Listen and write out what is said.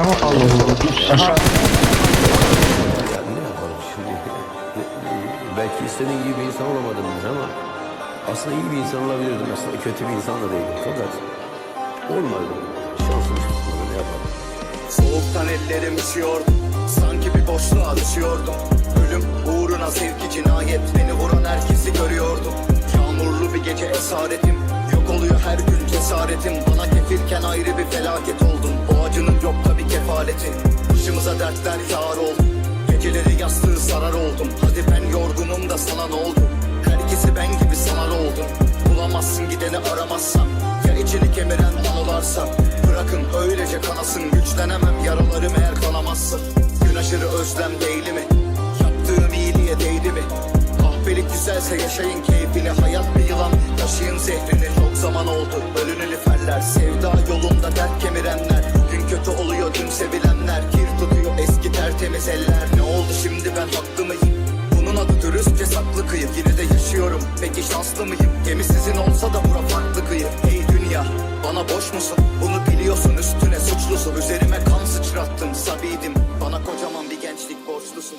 Ama kaldı. Aşağı. Ya ne yapalım şimdi? Belki istediğin gibi bir insan olamadım ben ama aslında iyi bir insan olabilirdim. Aslında kötü bir insan da değilim. Fakat olmadı. Şansım çıkmadı. Ne yapalım? Soğuktan ellerim üşüyordu Sanki bir boşluğa düşüyordum Ölüm uğruna sevgi cinayet Beni vuran herkesi görüyordum Yağmurlu bir gece esaretim Yok oluyor her gün cesaretim Bana kefilken ayrı bir felaket oldun O acının yok Başımıza dertler yağar oldu. Geceleri yastığı sarar oldum. Hadi ben yorgunum da sana ne oldu? Herkesi ben gibi sanar oldum Bulamazsın gideni aramazsam. Ya içini kemiren anılarsa Bırakın öylece kanasın. Güçlenemem. Yaralarım eğer kanamazsa. Gün aşırı özlem değil mi? Yaptığım iyiliğe değdi mi? Kahpelik güzelse yaşayın. Keyfini Hayat bir yılan. Taşıyın zehrini. Çok zaman oldu. Bölüneli feller Sevda mezeller Ne oldu şimdi ben haklı mıyım? Bunun adı dürüstçe saklı kıyı Yine de yaşıyorum peki şanslı mıyım? Gemi sizin olsa da bura farklı kıyı Ey dünya bana boş musun? Bunu biliyorsun üstüne suçlusun Üzerime kan sıçrattın sabiydim Bana kocaman bir gençlik borçlusun